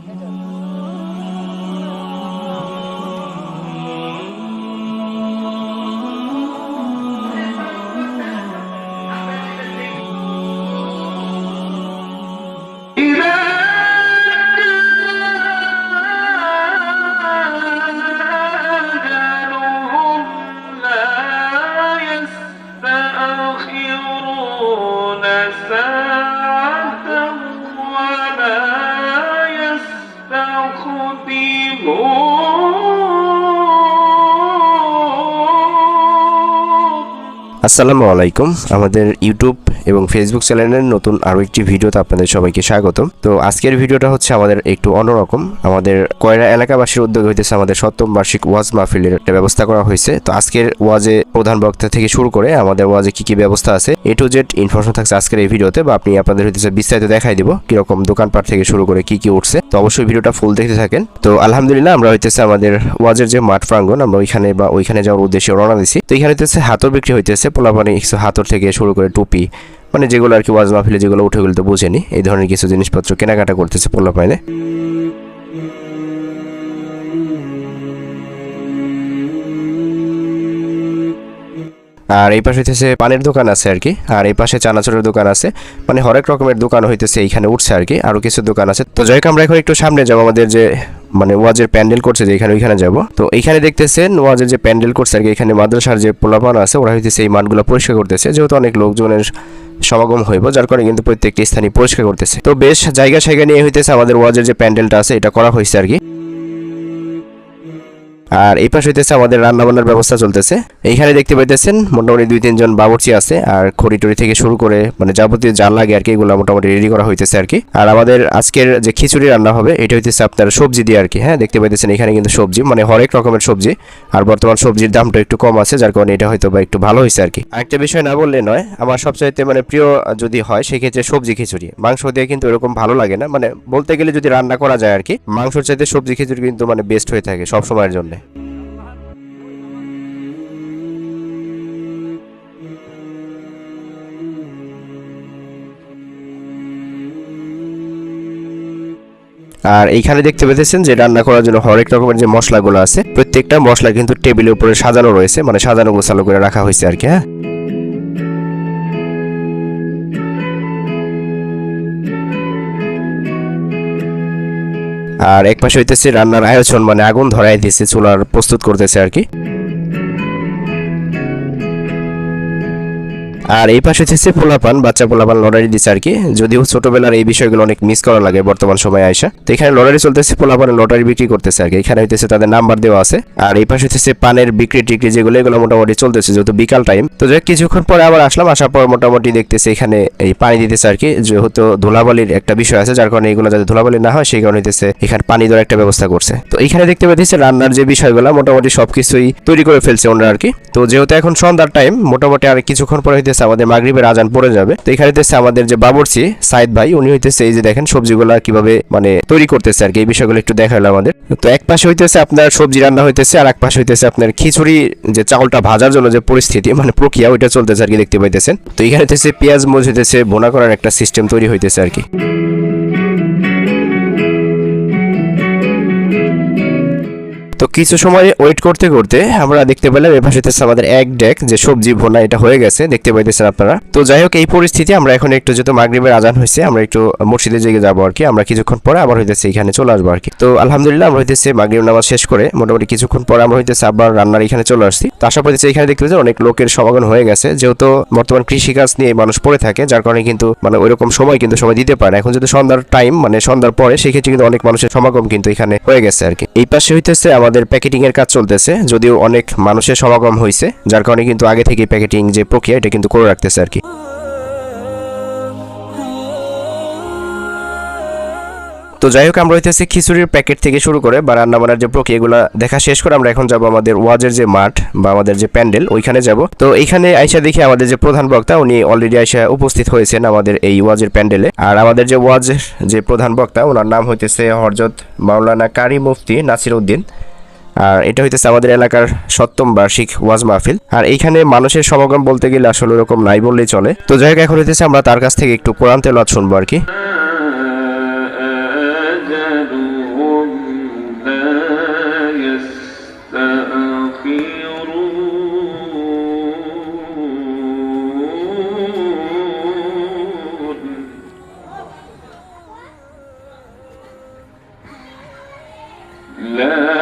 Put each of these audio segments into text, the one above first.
해줘. আসসালামু আলাইকুম। আমাদের ইউটিউব এবং ফেসবুক চ্যানেলের নতুন আরও একটি ভিডিওতে আপনাদের সবাইকে স্বাগতম। তো আজকের ভিডিওটা হচ্ছে আমাদের একটু অন্যরকম। আমাদের কয়রা এলাকাবাসীর উদ্যোগ হইতেছে আমাদের সপ্তম বার্ষিক ওয়াজ মাহফিলের একটা ব্যবস্থা করা হয়েছে। তো আজকের ওয়াজে প্রধান বক্তা থেকে শুরু করে আমাদের ওয়াজে কি কি ব্যবস্থা আছে, এ টু জেড ইনফরমেশন থাকছে আজকের এই ভিডিওতে বা আপনি আপনাদের হইতেছে বিস্তারিত দেখাই দিব কীরকম দোকানপাট থেকে শুরু করে কি কি উঠছে। তো অবশ্যই ভিডিওটা ফুল দেখতে থাকেন। তো আলহামদুলিল্লাহ আমরা হইতেছে আমাদের ওয়াজের যে মাঠ প্রাঙ্গন আমরা ওইখানে বা ওইখানে যাওয়ার উদ্দেশ্যে রওনা দিছি। তো এখানে হইতেছে হাতর বিক্রি হইতেছে, পোলাপানি হাতর থেকে শুরু করে টুপি মানে যেগুলো আর কি ওয়াজ মাহফিলে যেগুলো উঠে গেলে তো বুঝেনি। এই ধরনের কিছু জিনিসপত্র কেনাকাটা করতেছে পোলাপাইনে আর এই পাশে হইতেছে পানের দোকান আছে আর কি। আর এই পাশে চানাচুরের দোকান আছে। মানে হরেক রকমের দোকান হইতেছে এইখানে উঠছে আর কি। আরও কিছু দোকান আছে। তো হোক, আমরা এখন একটু সামনে যাব আমাদের যে মানে ওয়াজের প্যান্ডেল করছে যে এখানে ওইখানে যাব। তো এইখানে দেখতেছেন ওয়াজের যে প্যান্ডেল করছে আর কি, এখানে মাদ্রাসার যে পোলাপান আছে, ওরা হইতেছে এই মাঠগুলো পরিষ্কার করতেছে। যেহেতু অনেক লোকজনের সমাগম হইব, যার কারণে কিন্তু প্রত্যেকটি স্থানে পরিষ্কার করতেছে। তো বেশ জায়গা জায়গা নিয়ে হইতেছে আমাদের ওয়াজের যে প্যান্ডেলটা আছে, এটা করা হয়েছে আর কি। আর এই পাশে হইতেছে আমাদের রান্না বান্নার ব্যবস্থা চলতেছে। এইখানে দেখতে পাইতেছেন মোটামুটি দুই, তিনজন বাবুর্চি আছে আর খড়ি টড়ি থেকে শুরু করে মানে যাবতীয় যা লাগে আর কি এগুলো মোটামুটি রেডি করা হইতেছে আর কি। আর আমাদের আজকের যে খিচুড়ি রান্না হবে, এটা হইতেছে আপনার সবজি দিয়ে আর কি। হ্যাঁ দেখতে পাইতেছেন এখানে কিন্তু সবজি মানে হরেক রকমের সবজি। আর বর্তমান সবজির দামটা একটু কম আছে, যার কারণে এটা হয়তো বা একটু ভালো হয়েছে আর কি। আরেকটা বিষয় না বললে নয়, আমার সবচাইতে মানে প্রিয় যদি হয়, সেক্ষেত্রে সবজি খিচুড়ি। মাংস দিয়ে কিন্তু এরকম ভালো লাগে না মানে বলতে গেলে যদি রান্না করা যায় আর কি, মাংসর চাইতে সবজি খিচুড়ি কিন্তু মানে বেস্ট হয়ে থাকে সব সময়ের জন্য। আর এইখানে দেখতে পেতেছেন যে রান্না করার জন্য হরেক রকমের যে মশলাগুলো আছে, প্রত্যেকটা মশলা কিন্তু টেবিলের উপরে সাজানো রয়েছে মানে সাজানো গোছালো করে রাখা হয়েছে আর কি হ্যাঁ? আর এক পাশে হইতেছে রান্নার আয়োজন মানে আগুন ধরাই দিয়েছে, চুলার প্রস্তুত করতেছে আর কি। আর এই পাশে হচ্ছে পোলাপান, বাচ্চা পোলাপান লটারি দিচ্ছে আর কি। যদিও ছোটবেলার এই বিষয়গুলো অনেক মিস করা লাগে বর্তমান সময়ে আইসা তো এখানে লটারি চলতেছে, পোলাপানের লটারি বিক্রি করতেছে আর কি। এখানে হইতেছে তাদের নাম্বার দেওয়া আছে। আর এই পাশে হচ্ছে পানের বিক্রি টিক্রি যেগুলো, এগুলো মোটামুটি চলতেছে যেহেতু বিকাল টাইম তো যাই কিছুক্ষণ পরে আবার আসলাম, আসার পর মোটামুটি দেখতেছে এখানে এই পানি দিতেছে আর কি। যেহেতু ধুলাবালির একটা বিষয় আছে, যার কারণে এগুলো যাতে ধুলাবালি না হয়, সেই কারণে হইতেছে এখানে পানি দেওয়ার একটা ব্যবস্থা করছে। তো এখানে দেখতে পাচ্ছি রান্নার যে বিষয়গুলো, মোটামুটি সবকিছুই তৈরি করে ফেলছে ওনারা আর কি। তো যেহেতু এখন সন্ধ্যার টাইম মোটামুটি আর কিছুক্ষণ পরে হইতেছে আমাদের মাগরিবের আজান পড়ে যাবে। তো এখানে হইতেছে আমাদের যে বাবরছি সাইদ ভাই, উনি হইতেছে এই যে দেখেন সবজিগুলা কীভাবে মানে তৈরি করতেছে আর কি। এই বিষয়গুলো একটু দেখাল আমাদের। তো এক পাশে হইতেছে আপনার সবজি রান্না হইতেছে, আর এক পাশে হইতেছে আপনার খিচুড়ি, যে চাউলটা ভাজার জন্য যে পরিস্থিতি মানে প্রক্রিয়া, ওইটা চলতেছে আর কি, দেখতে পাইতেছেন। তো এখানে হইতেছে পেঁয়াজ মরিচ হইতেছে, ভোনা করার একটা সিস্টেম তৈরি হইতেছে আর কি। তো কিছু সময় ওয়েট করতে করতে আমরা দেখতে পেলাম এপাশে আমাদের এক ডেক যে সবজি ভোনা এটা হয়ে গেছে, দেখতে পাইতেছেন আপনারা। তো যাই হোক, এই পরিস্থিতি আমরা এখন একটু যেহেতু মাগরিবের আজান হয়েছে, আমরা একটু মসজিদে জেগে যাব আর কি। আমরা কিছুক্ষণ পরে আবার হইতেছে এখানে চলে আসব আর কি। তো আলহামদুলিল্লাহ আমরা হইতেছে মাগরিব নামাজ শেষ করে মোটামুটি কিছুক্ষণ পরে আমরা হইতেছে আবার রান্নার এখানে চলে আসছি। তো আশা করতেছি এখানে দেখতে পাচ্ছি অনেক লোকের সমাগম হয়ে গেছে। যেহেতু বর্তমান কৃষিকাজ নিয়ে মানুষ পড়ে থাকে, যার কারণে কিন্তু মানে ওইরকম সময় কিন্তু সময় দিতে পারে এখন যদি সন্ধ্যার টাইম মানে সন্ধ্যার পরে, সেক্ষেত্রে কিন্তু অনেক মানুষের সমাগম কিন্তু এখানে হয়ে গেছে আর কি। এই পাশে হইতেছে আমাদের প্যাকেটিং এর কাজ চলতেছে, যদিও অনেক মানুষের সমাগম হয়েছে যার কারণে কিন্তু আগে থেকে প্যাকেটিং যে প্রক্রিয়া, এটা কিন্তু করে রাখতেছে আর কি। তো যাই হোক, আমরা হইতেছি খিচুড়ির প্যাকেট থেকে শুরু করে বা রান্না বান্নার যে প্রক্রিয়াগুলো দেখা শেষ করে, আমরা এখন যাব আমাদের ওয়াজের যে মাঠ বা আমাদের যে প্যান্ডেল, ওইখানে যাব। তো এইখানে আইসা দেখি আমাদের যে প্রধান বক্তা, উনি অলরেডি আইসা উপস্থিত হয়েছেন আমাদের এই ওয়াজের প্যান্ডেলে। আর আমাদের যে ওয়াজের যে প্রধান বক্তা, ওনার নাম হইতেছে হরজত মাওলানা কারি মুফতি নাসির উদ্দিন। আর এটা হইতেছে আমাদের এলাকার সপ্তম বার্ষিক ওয়াজ মাহফিল। আর এইখানে মানুষের সমাগম বলতে গেলে আসলে ওরকম নাই বললেই চলে। তো যাই হোক, এখন হইতেছে আমরা তার কাছ থেকে একটু কোরআন তেলাওয়াত শুনব আর কি। لا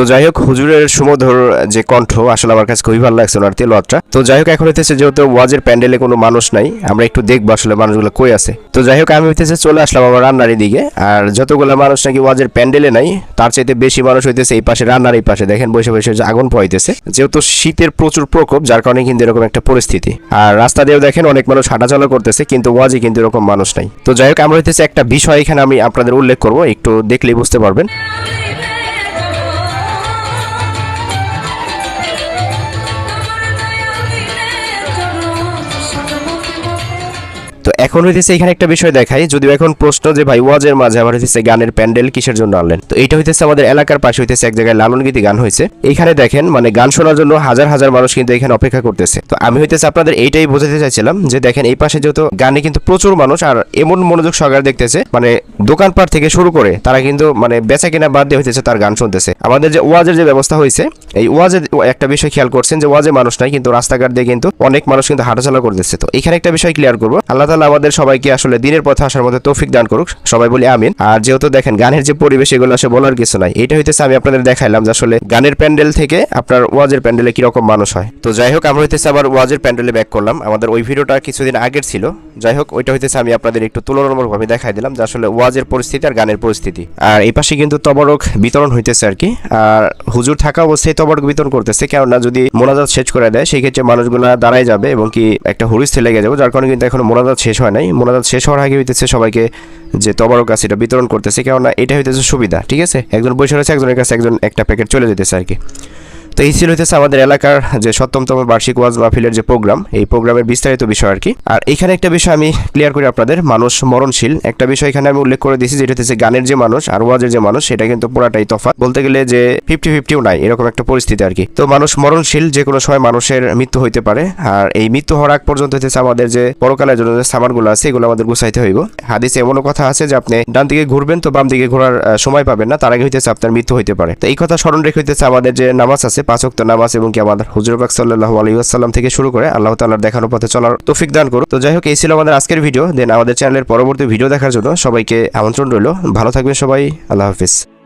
তো যাই হোক, হুজুরের সুমধুর যে কণ্ঠ, আসলে আমার কাছে খুবই ভালো লাগছে ওনার তেলোয়াতটা। তো যাই হোক, এখন হইতেছে যেহেতু ওয়াজের প্যান্ডেলে কোনো মানুষ নাই, আমরা একটু দেখব আসলে মানুষগুলো কই আছে। তো যাই হোক, আমি হইতেছে চলে আসলাম আমার রান্নার দিকে আর যতগুলো মানুষ নাকি ওয়াজের প্যান্ডেলে নাই, তার চাইতে বেশি মানুষ হইতেছে এই পাশে রান্নার এই পাশে। দেখেন, বসে বসে আগুন পোয়াইতেছে যেহেতু শীতের প্রচুর প্রকোপ, যার কারণে কিন্তু এরকম একটা পরিস্থিতি। আর রাস্তা দিয়েও দেখেন, অনেক মানুষ হাঁটাচলা করতেছে, কিন্তু ওয়াজে কিন্তু এরকম মানুষ নাই। তো যাই হোক, আমরা হইতেছে একটা বিষয় এখানে আমি আপনাদের উল্লেখ করব, একটু দেখলেই বুঝতে পারবেন। এখন হইতেছে এখানে একটা বিষয় দেখাই, যদিও এখন প্রশ্ন যে ভাই, ওয়াজের মাঝে আবার হইতেছে গানের প্যান্ডেল কিসের জন্য আনলেন? তো এটা হইতেছে আমাদের এলাকার পাশে হইতেছে এক জায়গায় লালন গীতি গান হয়েছে এইখানে দেখেন মানে গান শোনার জন্য হাজার হাজার মানুষ কিন্তু এখানে অপেক্ষা করতেছে। তো আমি হইতেছে আপনাদের এইটাই বোঝাতে চাইছিলাম যে দেখেন, এই পাশে যেহেতু গানে কিন্তু প্রচুর মানুষ, আর এমন মনোযোগ সহকারে দেখতেছে মানে দোকানপাট থেকে শুরু করে তারা কিন্তু মানে বেচা কেনা বাদ দিয়ে হইতেছে তার গান শুনতেছে। আমাদের যে ওয়াজের যে ব্যবস্থা হয়েছে এই ওয়াজে একটা বিষয় খেয়াল করছেন যে ওয়াজে মানুষ নাই, কিন্তু রাস্তাঘাট দিয়ে কিন্তু অনেক মানুষ কিন্তু হাঁটাচলা করতেছে। তো এখানে একটা বিষয় ক্লিয়ার করব। আল্লাহ তালা আমাদের সবাইকে আসলে দিনের পথে আসার মধ্যে তৌফিক দান করুক। সবাই বলি আমিন। আর যেহেতু দেখেন গানের যে পরিবেশ এগুলো আসলে বলার কিছু নাই, এটা হইতেছে আমি আপনাদের দেখাইলাম যে আসলে গানের প্যান্ডেল থেকে আপনার ওয়াজের প্যান্ডেলে কীরকম মানুষ হয়। তো যাই হোক, আমরা হইতেছে আবার ওয়াজের প্যান্ডেলে ব্যাক করলাম। আমাদের ওই ভিডিওটা কিছুদিন আগের ছিল। যাই হোক, ওইটা হইতেছে আমি আপনাদের একটু তুলনামূলকভাবে দেখাই দিলাম যে আসলে ওয়াজের পরিস্থিতি আর গানের পরিস্থিতি। আর এই পাশে কিন্তু তবরক বিতরণ হইতেছে আর কি। আর হুজুর থাকা অবস্থায় তবরক বিতরণ করতেছে, কেননা যদি মোনাজাত শেষ করে দেয় সেই ক্ষেত্রে মানুষগুলো দাঁড়ায় যাবে এবং কি একটা হুরিস্থে লেগে যাবে, যার কারণে কিন্তু এখন মোনাজাত শেষ হয় নাই। মোনাজাত শেষ হওয়ার আগে হইতেছে সবাইকে যে তবরক আছে এটা বিতরণ করতেছে, কেননা এটা হইতেছে সুবিধা, ঠিক আছে? একজন বসে রয়েছে, একজনের কাছে একজন একটা প্যাকেট চলে যেতেছে আর কি। তো এই ছিল হইতেছে আমাদের এলাকার যে সপ্তমতম বার্ষিক ওয়াজ মাহফিলের যে প্রোগ্রাম, এই প্রোগ্রামের বিস্তারিত বিষয় আর কি আর এখানে একটা বিষয় আমি ক্লিয়ার করি আপনাদের, মানুষ মরণশীল। একটা বিষয় এখানে আমি উল্লেখ করে দিয়েছি, যেটা হচ্ছে গানের যে মানুষ আর ওয়াজের যে মানুষ, সেটা কিন্তু পুরাটাই তফাৎ। বলতে গেলে যে ফিফটি ফিফটিও নাই, এরকম একটা পরিস্থিতি আর কি তো মানুষ মরণশীল, যে কোনো সময় মানুষের মৃত্যু হইতে পারে। আর এই মৃত্যু হওয়ার আগ পর্যন্ত হইতেছে আমাদের যে পরকালের জন্য যে সামানগুলো আছে, এগুলো আমাদের গুছাইতে হইব। হাদিসে এমনও কথা আছে যে আপনি ডান দিকে ঘুরবেন তো বাম দিকে ঘোরার সময় পাবেন না, তার আগে হইতেছে আপনার মৃত্যু হইতে পারে। তো এই কথা স্মরণ রেখে হইতেছে আমাদের যে নামাজ আছে পাঁচ পাঁচক নামাজ এবং কি আমাদের হুজুরবাক সাল্লাল্লাহু আলাইহি থেকে শুরু করে আল্লাহ তাল্লাহ দেখানো পথে চলার তৌফিক দান করুন। তো যাই হোক, এই ছিল আমাদের আজকের ভিডিও। দেন আমাদের চ্যানেলের পরবর্তী ভিডিও দেখার জন্য সবাইকে আমন্ত্রণ রইল। ভালো থাকবেন সবাই। আল্লাহ হাফিজ।